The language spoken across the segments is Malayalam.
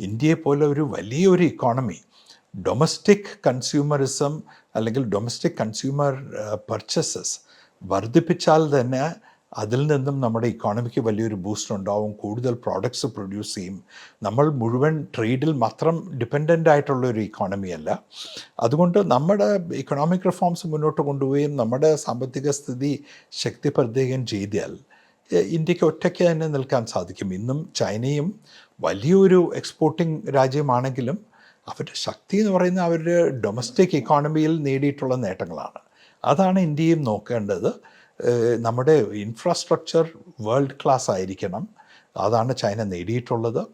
ഇന്ത്യയെ പോലെ ഒരു വലിയൊരു ഇക്കോണമി ഡൊമസ്റ്റിക് കൺസ്യൂമറിസം അല്ലെങ്കിൽ ഡൊമസ്റ്റിക് കൺസ്യൂമർ പർച്ചസസ് വർദ്ധിപ്പിച്ചാൽ തന്നെ അതിൽ നിന്നും നമ്മുടെ ഇക്കോണമിക്ക് വലിയൊരു ബൂസ്റ്റ് ഉണ്ടാവും. കൂടുതൽ പ്രോഡക്ട്സ് പ്രൊഡ്യൂസ് ചെയ്യും. നമ്മൾ മുഴുവൻ ട്രേഡിൽ മാത്രം ഡിപ്പെൻഡന്റ് ആയിട്ടുള്ള ഒരു ഇക്കോണമി അല്ല. അതുകൊണ്ട് നമ്മുടെ ഇക്കണോമിക് റിഫോംസ് മുന്നോട്ട് കൊണ്ടുപോവുകയും നമ്മുടെ സാമ്പത്തിക സ്ഥിതി ശക്തിപ്പെടുത്തുകയും ചെയ്താൽ ഇന്ത്യയ്ക്ക് ഒറ്റയ്ക്ക് തന്നെ നിൽക്കാൻ സാധിക്കും. ഇന്നും ചൈനയും വലിയൊരു എക്സ്പോർട്ടിംഗ് രാജ്യമാണെങ്കിലും അവരുടെ ശക്തി എന്ന് പറയുന്നത് അവരുടെ ഡൊമസ്റ്റിക് ഇക്കോണമിയിൽ നേടിയിട്ടുള്ള നേട്ടങ്ങളാണ്. അതാണ് ഇന്ത്യയും നോക്കേണ്ടത്. നമ്മുടെ ഇൻഫ്രാസ്ട്രക്ചർ വേൾഡ് ക്ലാസ് ആയിരിക്കണം. അതാണ് ചൈന നേടിയിട്ടുള്ളത്.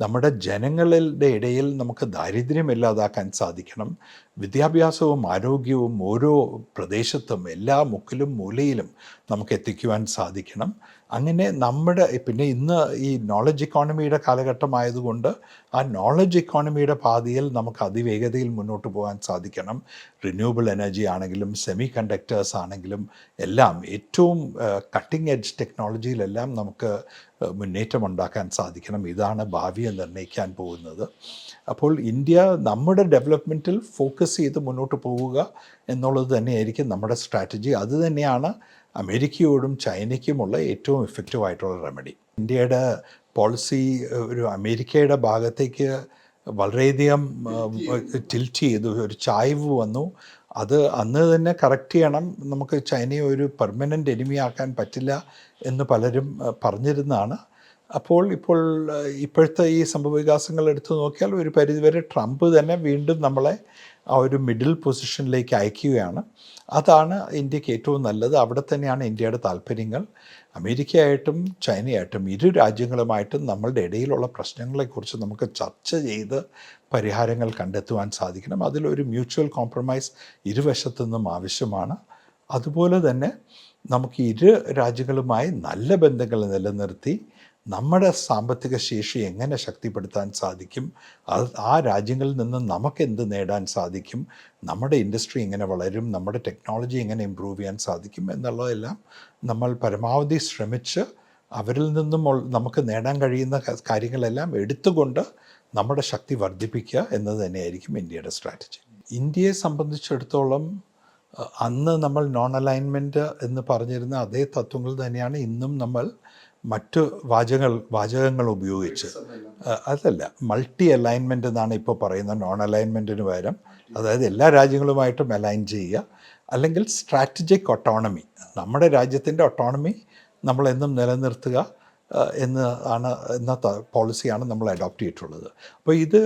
നമ്മുടെ ജനങ്ങളുടെ ഇടയിൽ നമുക്ക് ദാരിദ്ര്യം ഇല്ലാതാക്കാൻ സാധിക്കണം. വിദ്യാഭ്യാസവും ആരോഗ്യവും ഓരോ പ്രദേശത്തും എല്ലാ മുക്കിലും മൂലയിലും നമുക്ക് എത്തിക്കുവാൻ സാധിക്കണം. അങ്ങനെ നമ്മുടെ പിന്നെ ഇന്ന് ഈ നോളജ് ഇക്കോണമിയുടെ കാലഘട്ടമായതുകൊണ്ട് ആ നോളജ് ഇക്കോണമിയുടെ പാതയിൽ നമുക്ക് അതിവേഗതയിൽ മുന്നോട്ട് പോകാൻ സാധിക്കണം. റിന്യൂവബിൾ എനർജി ആണെങ്കിലും സെമി കണ്ടക്ടേഴ്സ് ആണെങ്കിലും എല്ലാം ഏറ്റവും കട്ടിംഗ് എഡ്ജ് ടെക്നോളജിയിലെല്ലാം നമുക്ക് ഏഹ്, മുന്നേറ്റം ഉണ്ടാക്കാൻ സാധിക്കണം. ഇതാണ് ഭാവിയെ നിർണയിക്കാൻ പോകുന്നത്. അപ്പോൾ ഇന്ത്യ നമ്മുടെ ഡെവലപ്മെന്റിൽ ഫോക്കസ് ചെയ്ത് മുന്നോട്ട് പോവുക എന്നുള്ളത് തന്നെയായിരിക്കും നമ്മുടെ സ്ട്രാറ്റജി അത് തന്നെയാണ് അമേരിക്കയോടും ചൈനയ്ക്കുമുള്ള ഏറ്റവും എഫക്റ്റീവ് ആയിട്ടുള്ള റെമഡി ഇന്ത്യയുടെ പോളിസി ഒരു അമേരിക്കയുടെ ഭാഗത്തേക്ക് വളരെയധികം ടിൽറ്റ് ചെയ്തു. ഒരു ചായ്വ് വന്നു. അത് അന്ന് തന്നെ കറക്റ്റ് ചെയ്യണം. നമുക്ക് ചൈനയെ ഒരു പെർമനന്റ് എനിമിയാക്കാൻ പറ്റില്ല എന്ന് പലരും പറഞ്ഞിരുന്നതാണ്. അപ്പോൾ ഇപ്പോൾ ഇപ്പോഴത്തെ ഈ സംഭവവികാസങ്ങൾ എടുത്തു നോക്കിയാൽ ഒരു പരിധിവരെ ട്രംപ് തന്നെ വീണ്ടും നമ്മളെ ആ ഒരു മിഡിൽ പൊസിഷനിലേക്ക് അയക്കുകയാണ്. അതാണ് ഇന്ത്യയ്ക്ക് ഏറ്റവും നല്ലത്. അവിടെ തന്നെയാണ് ഇന്ത്യയുടെ താല്പര്യങ്ങൾ. അമേരിക്കയായിട്ടും ചൈനയായിട്ടും ഇരു രാജ്യങ്ങളുമായിട്ടും നമ്മളുടെ ഇടയിലുള്ള പ്രശ്നങ്ങളെക്കുറിച്ച് നമുക്ക് ചർച്ച ചെയ്ത് പരിഹാരങ്ങൾ കണ്ടെത്തുവാൻ സാധിക്കണം. അതിലൊരു മ്യൂച്വൽ കോംപ്രമൈസ് ഇരുവശത്തു നിന്നും ആവശ്യമാണ്. അതുപോലെ തന്നെ നമുക്ക് ഇരു രാജ്യങ്ങളുമായി നല്ല ബന്ധങ്ങൾ നിലനിർത്തി നമ്മുടെ സാമ്പത്തിക ശേഷി എങ്ങനെ ശക്തിപ്പെടുത്താൻ സാധിക്കും? അത് ആ രാജ്യങ്ങളിൽ നിന്ന് നമുക്കെന്ത് നേടാൻ സാധിക്കും? നമ്മുടെ ഇൻഡസ്ട്രി എങ്ങനെ വളരും? നമ്മുടെ ടെക്നോളജി എങ്ങനെ ഇമ്പ്രൂവ് ചെയ്യാൻ സാധിക്കും? എന്നുള്ളതെല്ലാം നമ്മൾ പരമാവധി ശ്രമിച്ച് അവരിൽ നിന്നും നമുക്ക് നേടാൻ കഴിയുന്ന കാര്യങ്ങളെല്ലാം എടുത്തുകൊണ്ട് നമ്മുടെ ശക്തി വർദ്ധിപ്പിക്കുക എന്നത് തന്നെയായിരിക്കും ഇന്ത്യയുടെ സ്ട്രാറ്റജി. ഇന്ത്യയെ സംബന്ധിച്ചിടത്തോളം അന്ന് നമ്മൾ നോൺ അലൈൻമെന്റ് എന്ന് പറഞ്ഞിരുന്ന അതേ തത്വങ്ങൾ തന്നെയാണ് ഇന്നും നമ്മൾ മറ്റ് വാചകങ്ങൾ വാചകങ്ങൾ ഉപയോഗിച്ച്. അതല്ല മൾട്ടി അലൈൻമെന്റ് എന്നാണ് ഇപ്പോൾ പറയുന്നത് നോൺ അലൈൻമെന്റിന് പകരം. അതായത് എല്ലാ രാജ്യങ്ങളുമായിട്ടും അലൈൻ ചെയ്യുക. അല്ലെങ്കിൽ സ്ട്രാറ്റജിക് ഒട്ടോണമി നമ്മുടെ രാജ്യത്തിന്റെ ഒട്ടോണമി നമ്മളെന്നും നിലനിർത്തുക എന്ന് ആണ് എന്ന പോളിസിയാണ് നമ്മൾ അഡോപ്റ്റ് ചെയ്തിട്ടുള്ളത്. അപ്പോൾ ഇത്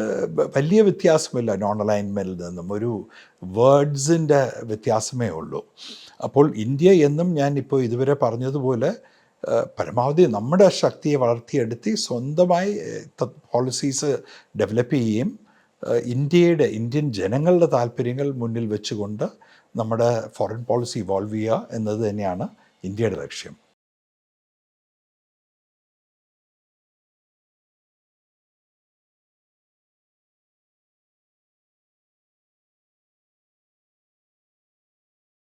വലിയ വ്യത്യാസമില്ല നോൺ അലൈൻമെന്റിൽ നിന്നും. ഒരു വേർഡ്സിന്റെ വ്യത്യാസമേ ഉള്ളൂ. അപ്പോൾ ഇന്ത്യ എന്നും ഞാൻ ഇപ്പോൾ ഇതുവരെ പറഞ്ഞതുപോലെ പരമാവധി നമ്മുടെ ശക്തിയെ വളർത്തിയെടുത്ത് സ്വന്തമായി പോളിസീസ് ഡെവലപ്പ് ചെയ്യുകയും ഇന്ത്യയുടെ ഇന്ത്യൻ ജനങ്ങളുടെ താല്പര്യങ്ങൾ മുന്നിൽ വെച്ചുകൊണ്ട് നമ്മുടെ ഫോറിൻ പോളിസി ഇവോൾവ് ചെയ്യുക എന്നത് തന്നെയാണ് ഇന്ത്യയുടെ ലക്ഷ്യം.